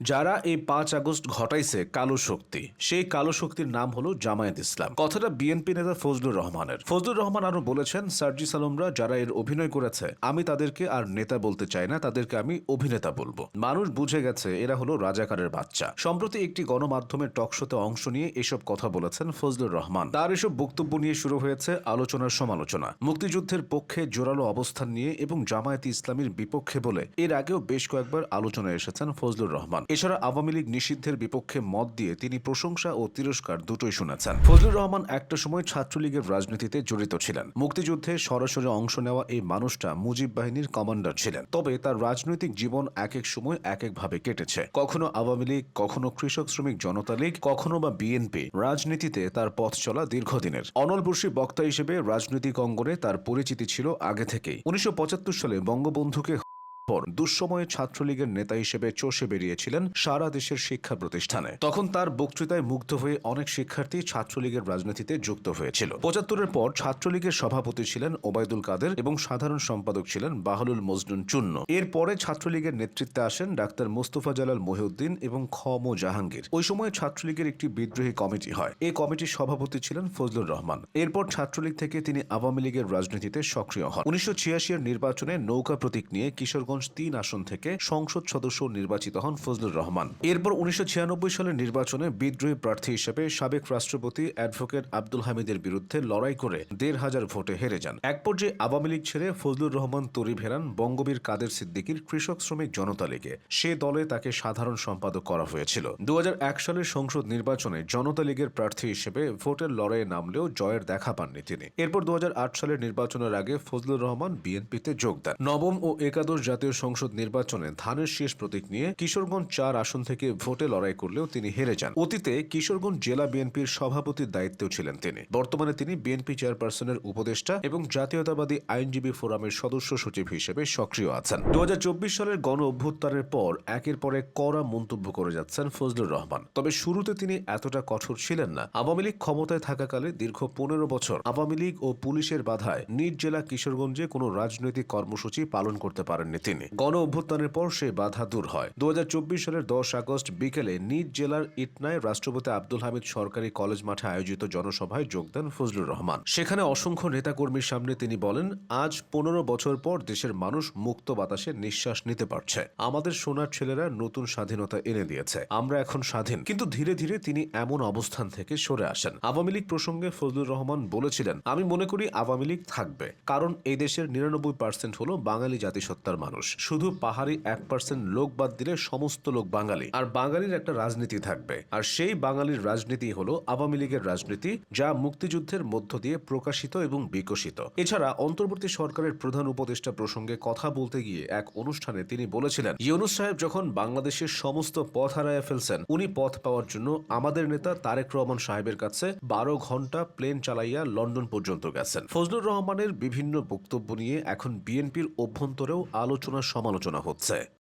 যারা এই পাঁচ আগস্ট ঘটাইছে কালো শক্তি, সেই কালো শক্তির নাম হলো জামায়াত ইসলাম। কথাটা বিএনপি নেতা ফজলুর রহমানের। ফজলুর রহমান আরও বলেছেন সার্জি সালমরা যারা এর অভিনয় করেছে, আমি তাদেরকে আর নেতা বলতে চাই না, তাদেরকে আমি অভিনেতা বলব। মানুষ বুঝে গেছে, এরা হলো রাজাকারের বাচ্চা। সম্প্রতি একটি গণমাধ্যমের টকশোতে অংশ নিয়ে এসব কথা বলেছেন ফজলুর রহমান। তার এসব বক্তব্য নিয়ে শুরু হয়েছে আলোচনার সমালোচনা। মুক্তিযুদ্ধের পক্ষে জোরালো অবস্থান নিয়ে এবং জামায়াত ইসলামীর বিপক্ষে বলে এর আগেও বেশ কয়েকবার আলোচনায় এসেছেন ফজলুর রহমান। এছাড়া আওয়ামী লীগ নিষিদ্ধের বিপক্ষে মত দিয়ে তিনি প্রশংসা ও তিরস্কার দুটোই শুনেছেন। ফজলুর রহমান একটা সময় ছাত্রলীগের রাজনীতিতে জড়িত ছিলেন। মুক্তিযুদ্ধে সরাসরি অংশ নেওয়া এই মানুষটা মুজিব বাহিনীর কমান্ডার ছিলেন। তবে তার রাজনৈতিক জীবন এক এক সময় এক একভাবে কেটেছে। কখনো আওয়ামী লীগ, কখনো কৃষক শ্রমিক জনতা লীগ, কখনো বা বিএনপি। রাজনীতিতে তার পথ চলা দীর্ঘদিনের। অনলবর্ষী বক্তা হিসেবে রাজনৈতিক অঙ্গনে তার পরিচিতি ছিল আগে থেকেই। উনিশশো পঁচাত্তর সালে বঙ্গবন্ধুকে পর দুঃসময়ে ছাত্রলীগের নেতা হিসেবে চষে বেরিয়েছিলেন সারা দেশের শিক্ষা প্রতিষ্ঠানে। তখন তার বক্তৃতায় মুগ্ধ হয়ে অনেক শিক্ষার্থী ছাত্রলীগের রাজনীতিতে যুক্ত হয়েছিল। পঁচাত্তরের পর ছাত্রলীগের সভাপতি ছিলেন ওবায়দুল কাদের এবং সাধারণ সম্পাদক ছিলেন বাহলুল মজনুন চুন্ন। এরপরে ছাত্রলীগের নেতৃত্বে আসেন ডাক্তার মোস্তফা জালাল মহিউদ্দিন এবং খ মো জাহাঙ্গীর। ওই সময় ছাত্রলীগের একটি বিদ্রোহী কমিটি হয়। এই কমিটির সভাপতি ছিলেন ফজলুর রহমান। এরপর ছাত্রলীগ থেকে তিনি আওয়ামী লীগের রাজনীতিতে সক্রিয় হন। উনিশশো এর নির্বাচনে নৌকা প্রতীক নিয়ে কিশোরগঞ্জ তিন আসন থেকে সংসদ সদস্য নির্বাচিত হন ফজলুর রহমান। এরপর উনিশশো সালের নির্বাচনে বিদ্রোহী প্রার্থী হিসেবে সাবেক রাষ্ট্রপতি অ্যাডভোকেট আব্দুল হামিদের বিরুদ্ধে লড়াই করে দেড় হাজার ভোটে হেরে যান। এক পর্যায়ে আওয়ামী লীগ ছেড়ে ফজলুর রহমান তরি ভেরান বঙ্গবীর কাদের সিদ্দিকীর কৃষক শ্রমিক জনতা লীগে। সে দলে তাকে সাধারণ সম্পাদক করা হয়েছিল। দু হাজার এক সালের সংসদ নির্বাচনে জনতা লীগের প্রার্থী হিসেবে ভোটের লড়াইয়ে নামলেও জয়ের দেখা পাননি তিনি। এরপর দু হাজার আট সালের নির্বাচনের আগে ফজলুর রহমান বিএনপিতে যোগ দেন। নবম ও একাদশ জাতীয় সংসদ নির্বাচনে ধানের শেষ প্রতীক নিয়ে কিশোরগঞ্জ চার আসন থেকে ভোটে লড়াই করলেও তিনি হেরে যান। অতীতে কিশোরগঞ্জ জেলা বিএনপির সভাপতির দায়িত্বেও ছিলেন তিনি। বর্তমানে তিনি বিএনপি চেয়ারপারসনের উপদেষ্টা এবং জাতীয়তাবাদী আইনজীবী ফোরামের সদস্য সচিব হিসেবে সক্রিয় আছেন। দু হাজার চব্বিশ সালের গণ অভ্যুত্থানের পর একের পর এক কড়া মন্তব্য করে যাচ্ছেন ফজলুর রহমান। তবে শুরুতে তিনি এতটা কঠোর ছিলেন না। আওয়ামী লীগ ক্ষমতায় থাকাকালে দীর্ঘ পনেরো বছর আওয়ামী লীগ ও পুলিশের বাধায় নিজ জেলা কিশোরগঞ্জে কোনো রাজনৈতিক কর্মসূচি পালন করতে পারেননি তিনি। গণ অভ্যুত্থানের পর সে বাধা দূর হয়। দু হাজার চব্বিশ সালের দশ আগস্ট বিকেলে নিজ জেলার ইটনায় রাষ্ট্রপতি আব্দুল হামিদ সরকারি কলেজ মাঠে আয়োজিত জনসভায় যোগ দেন ফজলুর রহমান। সেখানে অসংখ্য নেতাকর্মীর সামনে তিনি বলেন, আজ পনেরো বছর পর দেশের মানুষ মুক্ত বাতাসে নিঃশ্বাস নিতে পারছে। আমাদের সোনার ছেলেরা নতুন স্বাধীনতা এনে দিয়েছে। আমরা এখন স্বাধীন। কিন্তু ধীরে ধীরে তিনি এমন অবস্থান থেকে সরে আসেন। আওয়ামী লীগ প্রসঙ্গে ফজলুর রহমান বলেছিলেন, আমি মনে করি আওয়ামী লীগ থাকবে। কারণ এই দেশের নিরানব্বই পার্সেন্ট হল বাঙালি জাতিসত্তার মানুষ। শুধু পাহাড়ি এক পার্সেন্ট লোক বাদ দিলে সমস্ত লোক বাঙালি। আর বাঙালির একটা রাজনীতি থাকবে। আর সেই বাঙালির রাজনীতি হলো আওয়ামী লীগের রাজনীতি, যা মুক্তিযুদ্ধের মধ্য দিয়ে প্রকাশিত এবং বিকশিত। এছাড়া অন্তর্বর্তী সরকারের প্রধান উপদেষ্টা প্রসঙ্গে কথা বলতে গিয়ে এক অনুষ্ঠানে তিনি বলেছিলেন, ইউনুস সাহেব যখন বাংলাদেশের সমস্ত পথ হারায় ফেলছেন, উনি পথ পাওয়ার জন্য আমাদের নেতা তারেক রহমান সাহেবের কাছে বারো ঘণ্টা প্লেন চালাইয়া লন্ডন পর্যন্ত গেছেন। ফজলুর রহমানের বিভিন্ন বক্তব্য নিয়ে এখন বিএনপির অভ্যন্তরেও আলোচনা সমালোচনা হচ্ছে।